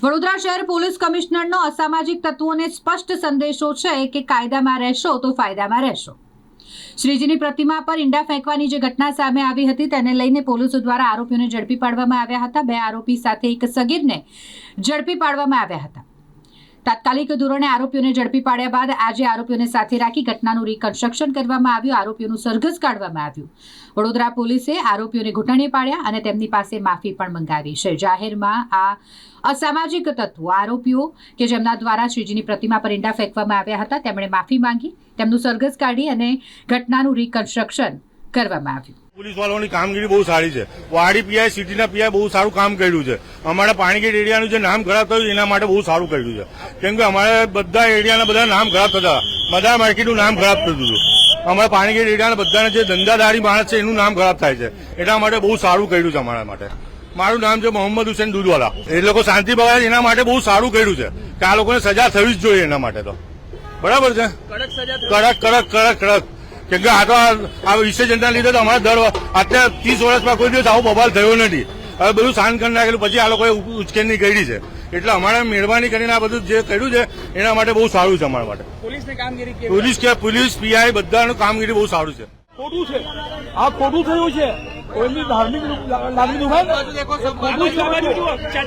વડોદરા શહેર પોલીસ કમિશનરનો અસામાજિક તત્વોને સ્પષ્ટ સંદેશો છે કે કાયદામાં રહેશો તો ફાયદામાં રહેશો. શ્રીજીની પ્રતિમા પર ઈંડા ફેંકવાની જે ઘટના સામે આવી હતી તેને લઈને પોલીસો દ્વારા આરોપીઓને ઝડપી પાડવામાં આવ્યા હતા. બે આરોપી સાથે એક સગીરને ઝડપી પાડવામાં આવ્યા હતા. તાત્કાલિક ધોરણે આરોપીઓને ઝડપી પાડ્યા બાદ આજે આરોપીઓને સાથે રાખી ઘટનાનું રિકન્સ્ટ્રક્શન કરવામાં આવ્યું. આરોપીઓનું સરઘસ કાઢવામાં આવ્યું. વડોદરા પોલીસે આરોપીઓને ઘૂંટણે પાડ્યા અને તેમની પાસે માફી પણ મંગાવી છે. જાહેરમાં આ અસામાજિક તત્વો, આરોપીઓ કે જેમના દ્વારા શ્રીજીની પ્રતિમા પર ઈંડા ફેંકવામાં આવ્યા હતા, તેમણે માફી માંગી, તેમનું સરઘસ કાઢી અને ઘટનાનું રિકન્સ્ટ્રક્શન કરવામાં આવ્યું. પોલીસ વાળાની કામગીરી બહુ સારી છે. વાડી પીઆઈ સિટીના પીઆઈ બહુ સારું કામ કર્યું છે. અમારા પાણીગેટ એરિયાનું જે નામ ખરાબ થયું એના માટે બહુ સારું કર્યું છે. કેમ કે અમારે બધા એરિયાના બધા નામ ખરાબ થતા. બધા માર્કેટનું નામ ખરાબ થતું હતું. અમારા પાણીગેટ એરિયાના બધાના જે ધંધાદારી માણસ છે એનું નામ ખરાબ થાય છે. એટલા માટે બહુ સારું કર્યું છે અમારા માટે. મારું નામ છે મોહમ્મદ હુસેન દૂધવાલા. એ લોકો શાંતિ બગાડે એના માટે બહુ સારું કર્યું છે. કે આ લોકોને સજા થવી જ જોઈએ એના માટે તો. બરાબર છે? કડક કડક કડક કડક. કે આ તો આ- વિસર્જનના લીધે તો અમારા દર અત્યારે ત્રીસ વર્ષમાં કોઈ દિવસ આવો બબાલ થયો નથી. હવે બધું શાંત કરી નાખેલું પછી આ લોકોએ ઉ- ઉશ્કેરણી કરી છે. એટલે અમારે મહેરબાની કરીને આ બધું જે કર્યું છે એના માટે બહુ સારું છે અમારા માટે. પોલીસ કે પોલીસ પીઆઈ બધાનું કામગીરી બહુ સારું છે. ખોટું છે. આ ખોટું થયું છે. કોઈની ધાર્મિક લાગણી દુખાય.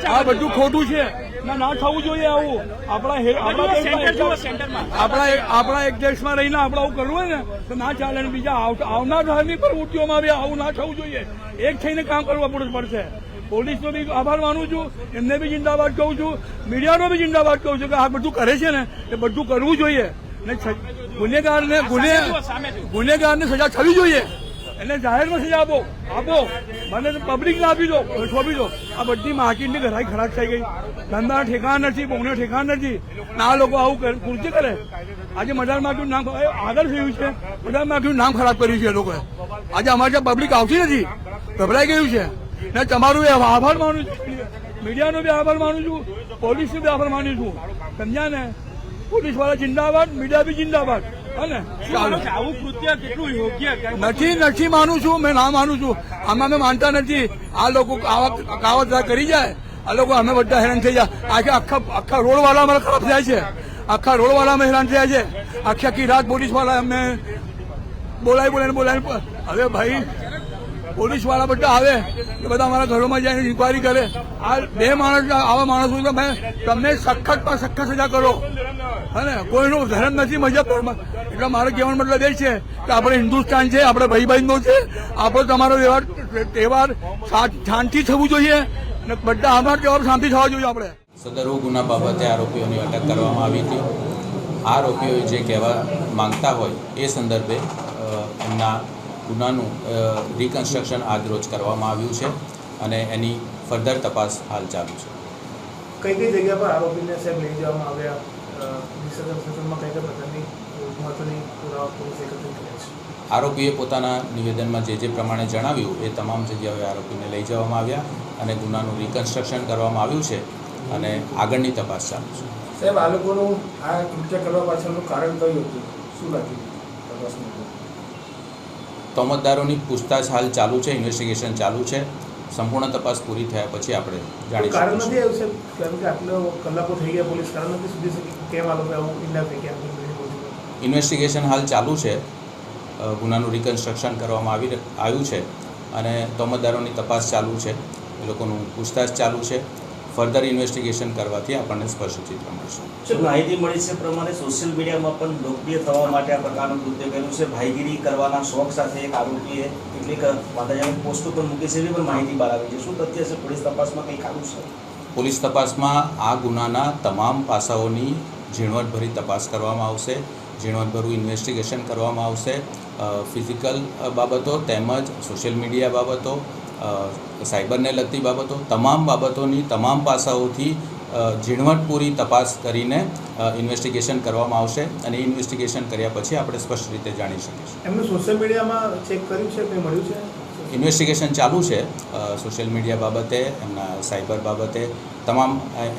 આ બધું ખોટું છે. ના થવું જોઈએ આવું. આપણા આપણા આપણા એક- દેશમાં રહીને આપણે આવું કરવું હોય ને તો ના ચાલે ને બીજા આવ- આવનાર ધાર્મિક પ્રવૃત્તિઓમાં બી આવું ના થવું જોઈએ. એક થઈને કામ કરવું પડે- પડશે. પોલીસનો બી આભાર માનું છું એમને બી જિંદાબાદ કહું છું મીડિયાનો બી જિંદાબાદ કહું છું કે આ બધું કરે છે ને એ બધું કરવું જોઈએ. ને ગુનેગારને ગુનેગારને સજા થવી જોઈએ. એને જાહેર મેસેજ આપો. આપો. મને પબ્લિકને આપી દો સોંપી દો. આ બધી માર્કેટની ઘરાઈ ખરાબ થઈ ગઈ. ધંધા ઠેકાણ નથી બહુને ઠેકાણ નથી. ના લોકો આવું કરે, કુર્તી કરે. આજે મજાર માર્કેટનું નામ આગળ થયું છે. મજાર માર્કેટનું નામ ખરાબ કર્યું છે એ લોકોએ. આજે અમારે ત્યાં પબ્લિક આવતી નથી. ગભરાઈ ગયું છે. ને તમારું આભાર માનું છું. મીડિયાનો બી આભાર માનું છું. પોલીસનો બી આભાર માનું છું. સમજ્યા ને? પોલીસવાળા જિંદાબાદ, મીડિયા બી જિંદાબાદ. નથી નથી માનું છું મેં ના માનું છું. આમાં મેં માનતા નથી. આ લોકો કાવત કરી જાય. આ લોકો અમે બધા હેરાન થઈ જાય. આખા આખા આખા રોડ વાળા અમારા ખરાબ થયા છે. આખા રોડ વાળા અમે હેરાન થયા છે. આખી આખી રાત પોલીસવાળા અમને બોલાવી બોલાવીને બોલાવી હવે ભાઈ પોલીસવાળા બધા આવે કે બધા અમારા ઘરોમાં જઈને ઇન્કવાયરી કરે. આ બે માણસ, આવા માણસો તમે તમને સખત પણ સખત સજા કરો. હે કોઈનું ધર્મ નથી મજબ એટલે મારો કહેવાનો મતલબ એ છે કે આપણે હિન્દુસ્તાન છે, આપણે ભાઈ બહેનો છે, આપણો તમારો વ્યવહાર, તહેવાર શાંતિ થવું જોઈએ અને બધા અમારા તહેવાર શાંતિ થવા જોઈએ આપણે. સદરુ ગુના બાબતે આરોપીઓની અટક કરવામાં આવી હતી. આરોપીઓ જે કહેવા માંગતા હોય એ સંદર્ભે એમના ગુનાનું રિકન્સ્ટ્રક્શન આજરોજ કરવામાં આવ્યું છે અને એની ફર્ધર તપાસ હાલ ચાલુ છે. કઈ કઈ જગ્યા પર આરોપીને સાહેબ લઈ જવામાં આવ્યા? આરોપીએ પોતાના નિવેદનમાં જે જે પ્રમાણે જણાવ્યું એ તમામ જગ્યાએ આરોપીને લઈ જવામાં આવ્યા અને ગુનાનું રિકન્સ્ટ્રક્શન કરવામાં આવ્યું છે અને આગળની તપાસ ચાલુ છે. સાહેબ આ લોકોનું આ કૃત્ય કરવા પાછળનું કારણ કયું હતું? શું લાગ્યું તપાસમાં? તોમતદારોની પૂછતાછ હાલ ચાલુ છે ઇન્વેસ્ટિગેશન ચાલુ છે. સંપૂર્ણ તપાસ પૂરી થયા પછી આપણે જાણી કારણ નથી આવ્યું છે કારણ કે આટલો કલાકો થઈ ગયા પોલીસ કારણ નથી સુધી શકે કેમ આ લોકો આવું ઇન્ડા થઈ ગયા? ઇન્વેસ્ટિગેશન હાલ ચાલુ છે. ગુનાનું રિકન્સ્ટ્રક્શન કરવામાં આવી આવ્યું છે અને તોમતદારોની તપાસ ચાલુ છે. એ લોકોનું પૂછતાછ ચાલુ છે. ફર્ધર ઇન્વેસ્ટિગેશન કરવાથી આપણને સ્પષ્ટ ચિત્ર મળશે. માહિતી મળી છે પ્રમાણે સોશિયલ મીડિયામાં પણ લોકપ્રિય થવા માટે આ પ્રકારનું કૃત્ય કર્યું છે. ભાઈગીરી કરવાના શોખ સાથે એક આરોપીએ કેટલીક વાદાજાની પોસ્ટો પણ મૂકી છે. એવી પણ માહિતી બહાર આવી છે. શું તથ્ય છે? પોલીસ તપાસમાં કંઈક આવ્યું છે? પોલીસ તપાસમાં આ ગુનાના તમામ પાસાઓની ઝીણવટભરી તપાસ કરવામાં આવશે. ઝીણવટભરું ઇન્વેસ્ટિગેશન કરવામાં આવશે. ફિઝિકલ બાબતો તેમજ સોશિયલ મીડિયા બાબતો સાયબરને લગતી બાબતો તમામ બાબતોની તમામ પાસાઓથી ઝીણવટપૂરી તપાસ કરીને ઇન્વેસ્ટિગેશન કરવામાં આવશે અને ઇન્વેસ્ટિગેશન કર્યા પછી આપણે સ્પષ્ટ રીતે જાણી શકીશું. એમનું સોશિયલ મીડિયામાં ચેક કર્યું છે કંઈ મળ્યું છે? ઇન્વેસ્ટિગેશન ચાલુ છે. સોશિયલ મીડિયા બાબતે એમના સાયબર બાબતે તમામ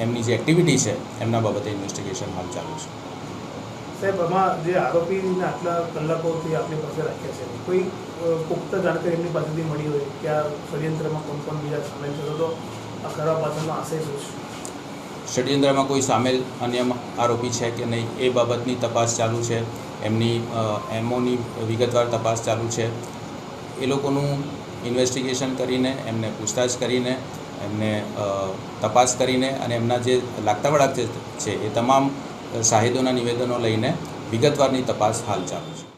એમની જે એક્ટિવિટી છે એમના બાબતે ઇન્વેસ્ટિગેશન હાલ ચાલુ છે. સાહેબ, આમાં જે આરોપીને આટલા કલાકોથી આપણી પાસે રાખ્યા છે, કોઈ પુખ્ત જાણકારી એમની પાસેથી મળી હોય કે આ ષડયંત્રમાં કોણ કોણ બીજા સામેલ થતો તો આ કરવા પાછળનો આશય શું છે? ષડયંત્રમાં કોઈ સામેલ અન્ય આરોપી છે કે નહીં, એ બાબતની તપાસ ચાલુ છે. એમની એમઓની વિગતવાર તપાસ ચાલુ છે. એ લોકોનું ઇન્વેસ્ટિગેશન કરીને, એમને પૂછતાછ કરીને, એમને તપાસ કરીને અને એમના જે લાગતા વળગતા છે, એ તમામ શાહિદોના નિવેદનો લઈને વિગતવારની તપાસ હાલ ચાલુ છે.